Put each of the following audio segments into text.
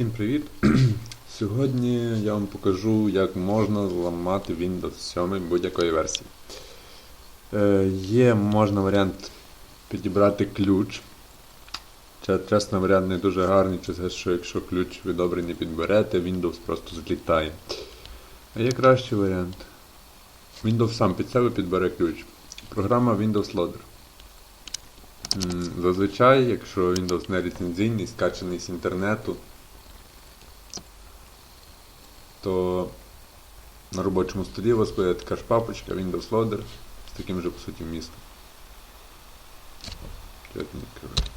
Всім привіт! Сьогодні я вам покажу, як можна зламати Windows 7 будь-якої версії. Е, є можна варіант підібрати ключ. Це, чесно, варіант не дуже гарний, через що якщо ключ ви добре не підберете, Windows просто злітає. А є кращий варіант. Windows сам під себе підбере ключ. Програма Windows Loader. Зазвичай, якщо Windows не ліцензійний, скачаний з інтернету, то на робочому столі у вас буде така ж папочка Windows Loader з таким же по суті відкриваю.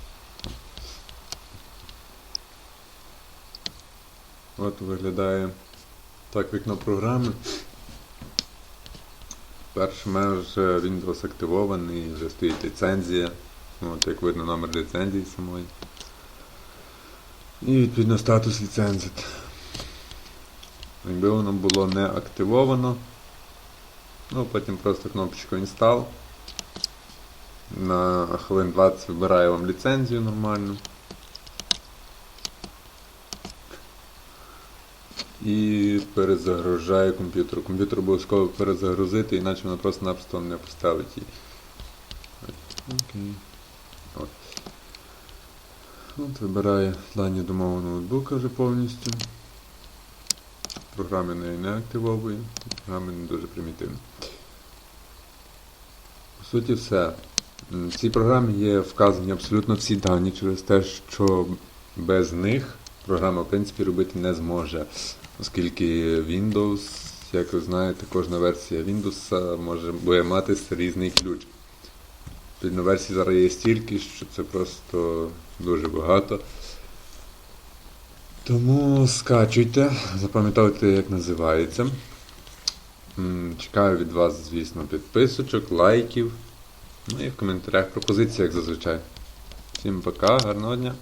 От виглядає так вікно програми. Мене вже Windows активований, вже стоїть ліцензія. От як видно номер ліцензії самої. І відповідно статус ліцензії. Якби воно було не активовано, ну потім просто кнопочку Install. На хвилин 20 вибирає вам ліцензію нормальну. І перезагружає комп'ютер. Комп'ютер обов'язково перезагрузити, іначе воно просто-напросто не поставить її. Окей. От. От вибирає дані до мого ноутбука вже повністю. Програми не активовує, програми не дуже примітивні. По суті, все. В цій програмі є вказані абсолютно всі дані через те, що без них програма в принципі робити не зможе. Оскільки Windows, як ви знаєте, кожна версія Windows може буде мати різний ключ. Відповідно, версій зараз є стільки, що це просто дуже багато. Тому скачуйте, запам'ятовуйте, як називається. Чекаю від вас, звісно, підписочок, лайків. Ну і в коментарях пропозиції, як зазвичай. Всім пока, гарного дня!